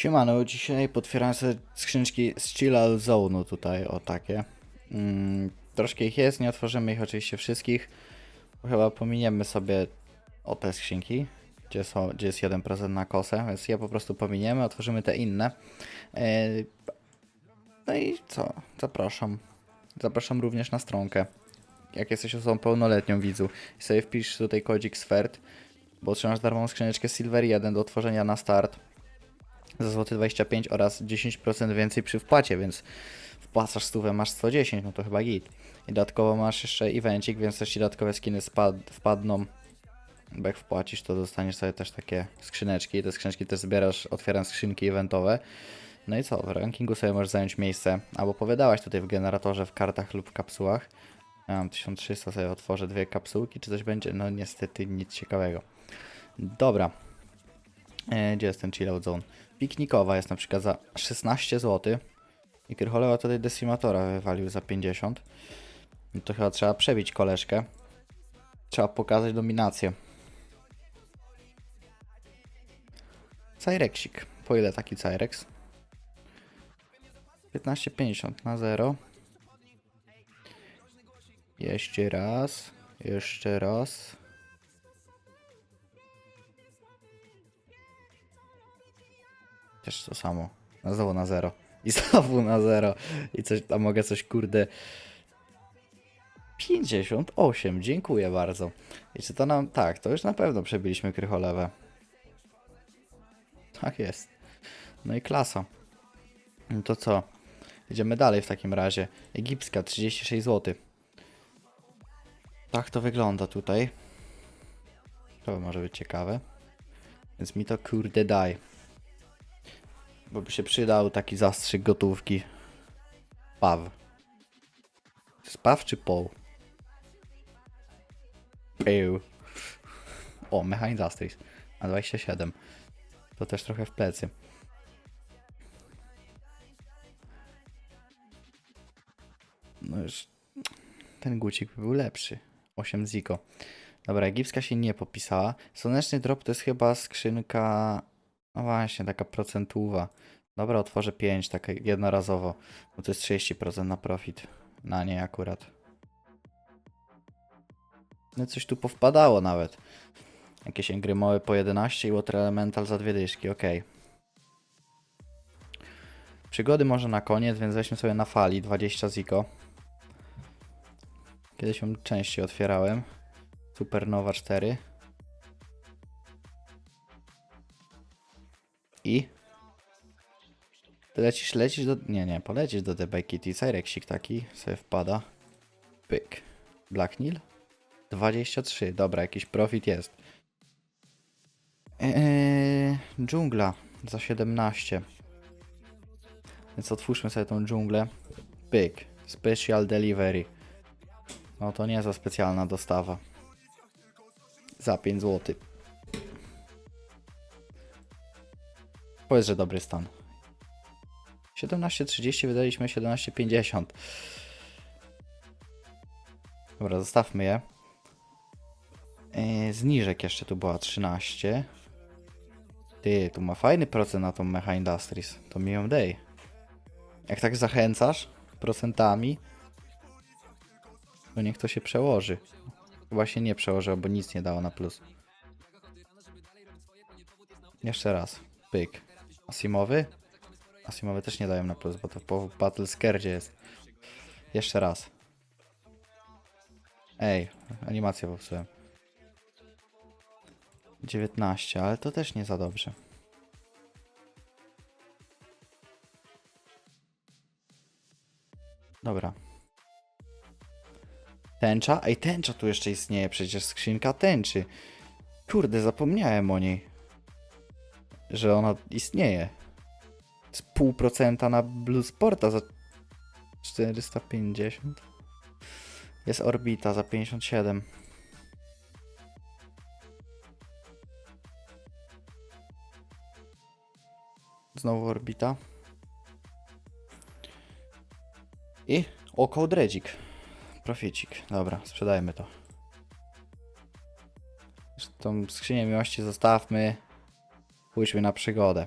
Siemano, dzisiaj potwieram sobie skrzyneczki z Chill Out Zone'u tutaj, o takie. Mm, troszkę ich jest, nie otworzymy ich oczywiście wszystkich, chyba pominiemy sobie o te skrzynki, gdzie, są, gdzie jest 1% na kosę, więc je po prostu pominiemy, otworzymy te inne. E, no i co? Zapraszam. Zapraszam również na stronkę. Jak jesteś osobą pełnoletnią widzu i sobie wpisz tutaj kodzik SFERT, bo otrzymasz darmową skrzyneczkę Silver 1 do otworzenia na start za złoty 25 oraz 10% więcej przy wpłacie, więc wpłacasz stówę, masz 110, no to chyba git. I dodatkowo masz jeszcze evencik, więc też ci dodatkowe skiny spad wpadną. Bo jak wpłacisz, to dostaniesz sobie też takie skrzyneczki. Te skrzyneczki też zbierasz, otwieram skrzynki eventowe. No i co, w rankingu sobie możesz zająć miejsce, albo powiedziałaś tutaj w generatorze, w kartach lub w kapsułach. Ja mam 1300, sobie otworzę dwie kapsułki, czy coś będzie? No niestety nic ciekawego. Dobra, gdzie jest ten chillout zone? Piknikowa jest na przykład za 16 zł. I Krycholewa tutaj Decimatora wywalił za 50. I to chyba trzeba przebić koleżkę. Trzeba pokazać dominację. Cyrexik. Po ile taki Cyrex? 15,50 na 0. Jeszcze raz. Jeszcze raz. Też to samo. No znowu na zero. I znowu na zero. I coś tam mogę coś kurde. 58, dziękuję bardzo. I czy to nam. Tak, to już na pewno przebiliśmy krycholewę. Tak jest. No i klasa. No to co? Idziemy dalej w takim razie. Egipska 36 zł. Tak to wygląda tutaj. To może być ciekawe. Więc mi to kurde daj. Bo by się przydał taki zastrzyk gotówki. Paw. Spaw czy poł? Pył. O, Mecha Industries. Na 27. To też trochę w plecy. No już ten gucik by był lepszy. 8 ziko. Dobra, egipska się nie popisała. Słoneczny drop to jest chyba skrzynka no właśnie, taka procentuwa. Dobra, otworzę 5, takie jednorazowo. Bo to jest 30% na profit. Na nie akurat. No coś tu powpadało nawet. Jakieś engrymoły po 11 i Water Elemental za dwie dyszki, ok. Przygody może na koniec, więc weźmy sobie na fali 20 ziko. Kiedyś ją częściej otwierałem. Supernova 4. I? Ty lecisz, lecisz do... Nie, nie, polecisz do The Kitty. Cyrexik taki sobie wpada. Pyk. Black Nil? 23. Dobra, jakiś profit jest. Eee, dżungla za 17. Więc otwórzmy sobie tą dżunglę. Pyk. Special Delivery. No to nie za specjalna dostawa. Za 5 zł. Powiedz, że dobry stan. 17.30 wydaliśmy 17.50. Dobra, zostawmy je. Yy, zniżek jeszcze tu była 13. Ty, tu ma fajny procent na tą Mecha Industries. To mi ją dej. Jak tak zachęcasz procentami, to niech to się przełoży. Się nie przełożyło, bo nic nie dało na plus. Jeszcze raz. Pyk. Asimowy? Asimowy też nie dają na plus, bo to po Battle Scare'dzie jest. Jeszcze raz. Ej, animację popsułem. 19, ale to też nie za dobrze. Dobra. Tęcza? Ej, tęcza tu jeszcze istnieje, przecież skrzynka tęczy. Kurde, zapomniałem o niej. Że ona istnieje. Z pół procenta na Blue Sporta za 450. Jest Orbita za 57. Znowu Orbita. I oko Dredzik. Proficik. Dobra, sprzedajmy to. Tą skrzynię miłości zostawmy. Pójdźmy na przygodę.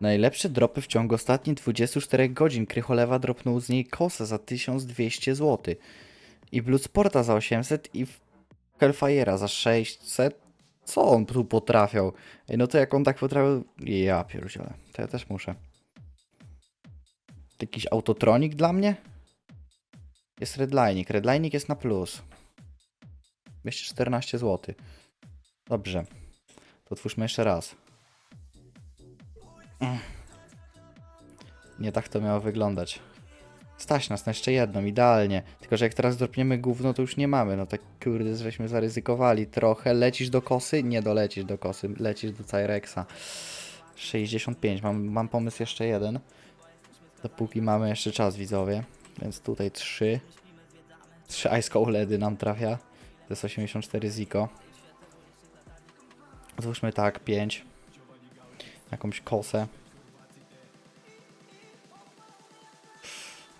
Najlepsze dropy w ciągu ostatnich 24 godzin. Krycholewa dropnął z niej kosę za 1200 zł. I Bloodsporta za 800 i Hellfire'a za 600. Co on tu potrafiał? Ej, no to jak on tak potrafił... Ja pierdzielę. To ja też muszę. Jakiś autotronik dla mnie? Jest redlining. Redlining jest na plus. 214 zł. Dobrze. To otwórzmy jeszcze raz. Mm. Nie tak to miało wyglądać. Stać nas na jeszcze jedną, idealnie. Tylko, że jak teraz dropniemy gówno, to już nie mamy. No tak kurde, żeśmy zaryzykowali trochę. Lecisz do kosy? Nie dolecisz do kosy. Lecisz do Cyrexa. 65. Mam, mam pomysł jeszcze jeden. Dopóki mamy jeszcze czas, widzowie. Więc tutaj 3. 3 Ice Ledy nam trafia. To jest 84 Ziko. Złóżmy tak, 5. Jakąś kosę.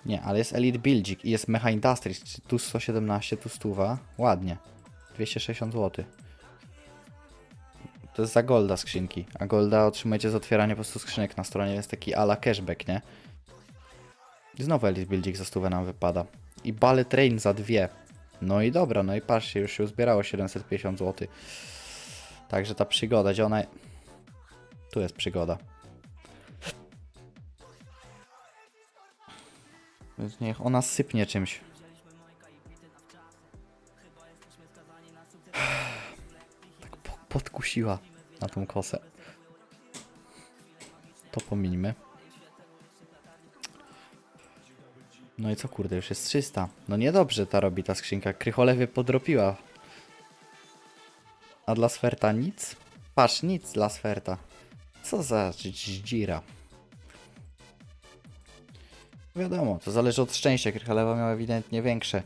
Nie, ale jest Elite Buildzik i jest Mecha Industries. Tu 117, tu 100. Ładnie. 260 zł. To jest za golda skrzynki. A golda otrzymujecie z otwierania po prostu skrzynek na stronie, jest taki ala cashback, nie? I znowu Elite Buildzik za stówę nam wypada. I Ballet Train za dwie. No i dobra, no i patrzcie, już się uzbierało 750 zł. Także ta przygoda, gdzie ona... Tu jest przygoda. Więc niech ona sypnie czymś. Tak po podkusiła na tą kosę. To pominimy. No i co kurde, już jest 300. No niedobrze ta robi ta skrzynka. Krycholewie podropiła. A dla Sferta nic? Patrz, nic dla Sferta. Co za dzira. Wiadomo, to zależy od szczęścia. Krycholewa miała ewidentnie większe.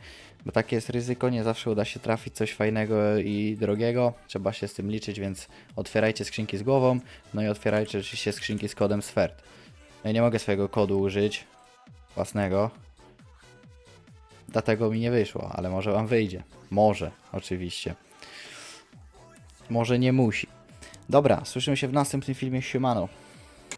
Bo takie jest ryzyko, nie zawsze uda się trafić coś fajnego i drogiego. Trzeba się z tym liczyć, więc otwierajcie skrzynki z głową. No i otwierajcie oczywiście skrzynki z kodem Sfert. Ja nie mogę swojego kodu użyć. Własnego. Dlatego mi nie wyszło, ale może wam wyjdzie. Może, oczywiście. Może nie musi. Dobra, słyszymy się w następnym filmie. Siemano.